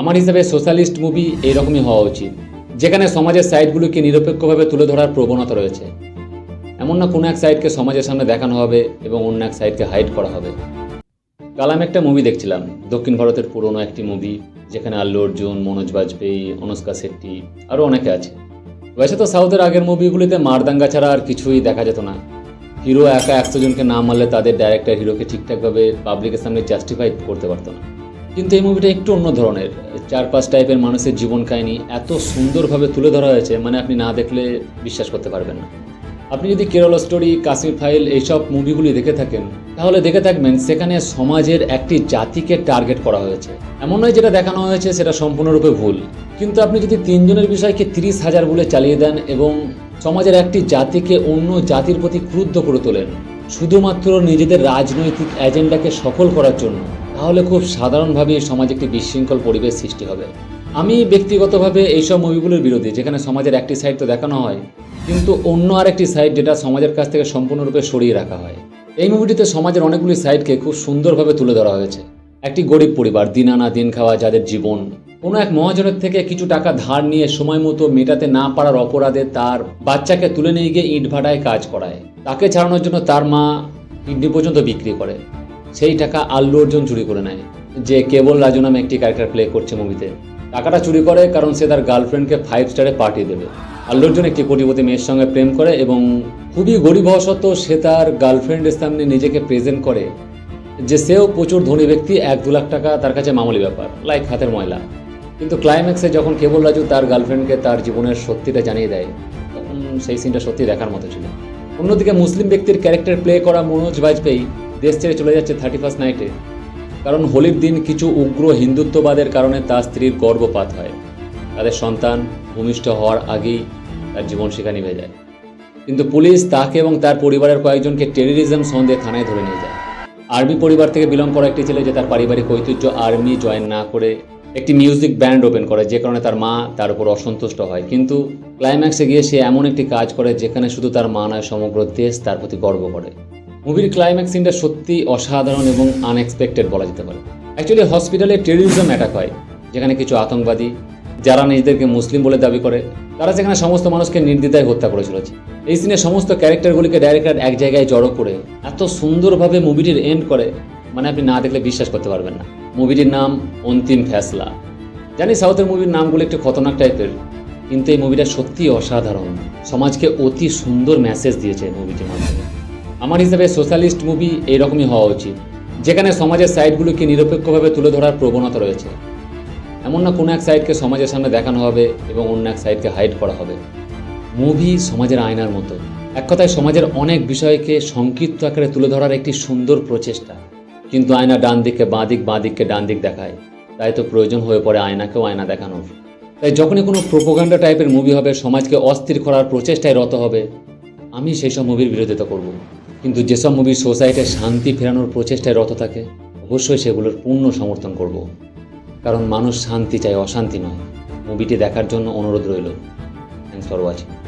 আমার হিসাবে socialist movie এইরকমই হওয়া উচিত, যেখানে সমাজের সাইডগুলোকে নিরপেক্ষভাবে তুলে ধরার প্রবণতা রয়েছে। এমন না কোনো এক সাইডকে সমাজের সামনে দেখানো হবে এবং অন্য এক সাইডকে হাইড করা হবে। কাল আমি একটা মুভি দেখছিলাম, দক্ষিণ ভারতের পুরনো একটি মুভি, যেখানে আল্লু অর্জুন, মনোজ বাজপেয়ী, অনুষ্কা শেট্টি, আরও অনেকে আছে। ওয়েসে তো সাউথের আগের মুভিগুলিতে মারদাঙ্গা ছাড়া আর কিছুই দেখা যেত না। হিরো একা একশো জনকে না মারলে তাদের ডাইরেক্টর হিরোকে ঠিকঠাকভাবে পাবলিকের সামনে জাস্টিফাই করতে পারতো না। কিন্তু এই মুভিটা একটু অন্য ধরনের। চার পাঁচ টাইপের মানুষের জীবন কাহিনী এত সুন্দরভাবে তুলে ধরা হয়েছে মানে আপনি না দেখলে বিশ্বাস করতে পারবেন না। আপনি যদি কেরল স্টোরি কাশ্মীর ফাইল এইসব মুভিগুলি দেখে থাকেন, তাহলে দেখে থাকবেন সেখানে সমাজের একটি জাতিকে টার্গেট করা হয়েছে। এমন নয় যেটা দেখানো হয়েছে, সেটা সম্পূর্ণরূপে ভুল। কিন্তু আপনি যদি তিনজনের বিষয়কে তিরিশ হাজার বলে চালিয়ে দেন এবং সমাজের একটি জাতিকে অন্য জাতির প্রতি ক্রুদ্ধ করে তোলেন, শুধুমাত্র নিজেদের রাজনৈতিক এজেন্ডাকে সফল করার জন্য তাহলে খুব সাধারণভাবে সমাজে একটি বিশৃঙ্খল পরিবেশ সৃষ্টি হবে। আমি ব্যক্তিগতভাবে এইসব মুভিগুলোর বিরোধী, যেখানে সমাজের একটি সাইড তো দেখানো হয়, কিন্তু অন্য আরেকটি সাইড যেটা সমাজের কাছ থেকে সম্পূর্ণরূপে সরিয়ে রাখা হয়। এই মুভিটিতে সমাজের অনেকগুলি সাইডকে খুব সুন্দরভাবে তুলে ধরা হয়েছে। একটি গরিব পরিবার দিন আনা দিন খাওয়া, যাদের জীবন। কোনো এক মহাজনের থেকে কিছু টাকা ধার নিয়ে সময় মতো মেটাতে না পারার অপরাধে তার বাচ্চাকে তুলে নিয়ে গিয়ে ইট ভাটায় কাজ করায়। তাকে ছাড়ানোর জন্য তার মা কিডনি পর্যন্ত বিক্রি করে। সেই টাকা আল্লু অর্জুন চুরি করে নেয়, যে কেবল রাজু নামে একটি ক্যারেক্টার প্লে করছে মুভিতে। টাকাটা চুরি করে কারণ সে তার গার্লফ্রেন্ডকে ফাইভ স্টারে পাঠিয়ে দেবে। আল্লু অর্জুন একটি কোটিপতি মেয়ের সঙ্গে প্রেম করে এবং খুবই গরিব হওয়া সে তার গার্লফ্রেন্ডের সামনে নিজেকে প্রেজেন্ট করে, যে সেও প্রচুর ধনী ব্যক্তি, এক দু লাখ টাকা তার কাছে মামুলি ব্যাপার লাইক হাতের ময়লা। কিন্তু ক্লাইম্যাক্সে যখন কেবল রাজু তার গার্লফ্রেন্ডকে তার জীবনের সত্যিটা জানিয়ে দেয়, তখন সেই সিনটা সত্যি দেখার মতো ছিল। অন্যদিকে মুসলিম ব্যক্তির ক্যারেক্টার প্লে করা মনোজ বাজপেয়ী দেশ ছেড়ে চলে যাচ্ছে থার্টি ফার্স্ট নাইটে কারণ হোলির দিন কিছু উগ্র হিন্দুত্ববাদের কারণে তার স্ত্রীর গর্ভপাত হয়। তাদের সন্তান ভূমিষ্ঠ হওয়ার আগেই তার জীবন শিখা নিভে যায়। কিন্তু পুলিশ তাকে এবং তার পরিবারের কয়েকজনকে টেররিজম সন্দেহে থানায় ধরে নিয়ে যায়। আর্মি পরিবার থেকে বিলং করা একটি ছেলে যে তার পারিবারিক ঐতিহ্য আর্মি জয়েন না করে একটি মিউজিক ব্যান্ড ওপেন করে, যে কারণে তার মা তার উপর অসন্তুষ্ট হয়। কিন্তু ক্লাইম্যাক্সে গিয়ে সে এমন একটি কাজ করে, যেখানে শুধু তার মা নয়, সমগ্র দেশ তার প্রতি গর্ব করে। মুভির ক্লাইম্যাক্স সিনটা সত্যি অসাধারণ এবং আনএক্সপেক্টেড বলা যেতে পারে। অ্যাকচুয়ালি হসপিটালে টেরিজম অ্যাটাক হয়, যেখানে কিছু আতঙ্কবাদী, যারা নিজেদেরকে মুসলিম বলে দাবি করে, তারা সেখানে সমস্ত মানুষকে নির্দ্বিধায় হত্যা করে চলেছে। এই সিনে সমস্ত ক্যারেক্টারগুলিকে ডাইরেক্টর এক জায়গায় জড়ো করে, এত সুন্দরভাবে মুভিটির এন্ড করে মানে আপনি না দেখলে বিশ্বাস করতে পারবেন না। মুভিটির নাম অন্তিম ফ্যাসলা জানি সাউথের মুভির নামগুলো একটু খতরনাক টাইপের কিন্তু এই মুভিটা সত্যি অসাধারণ। সমাজকে অতি সুন্দর মেসেজ দিয়েছে মুভিটির মাধ্যমে। আমার হিসাবে সোশ্যালিস্ট মুভি এইরকমই হওয়া উচিত, যেখানে সমাজের সাইডগুলোকে নিরপেক্ষভাবে তুলে ধরার প্রবণতা রয়েছে। এমন না কোনো এক সাইডকে সমাজের সামনে দেখানো হবে এবং অন্য এক সাইডকে হাইড করা হবে। মুভি সমাজের আয়নার মতো। এক কথায় সমাজের অনেক বিষয়কে সংক্ষিপ্ত আকারে তুলে ধরার একটি সুন্দর প্রচেষ্টা। কিন্তু আয়না ডান দিকে বাঁ দিক, বাঁ দিককে ডান দিক দেখায়। তাই তো প্রয়োজন হয়ে পড়ে আয়নাকেও আয়না দেখানোর। তাই যখনই কোনো প্রোপোগান্ডা টাইপের মুভি হবে, সমাজকে অস্থির করার প্রচেষ্টায় রত হবে, আমি সেই সব মুভির বিরোধিতা করব। কিন্তু যেসব মুভি সোসাইটির শান্তি ফেরানোর প্রচেষ্টায় রত থাকে, অবশ্যই সেগুলোর পূর্ণ সমর্থন করব। কারণ মানুষ শান্তি চায় অশান্তি নয়। মুভিটি দেখার জন্য অনুরোধ রইল। Thanks for watching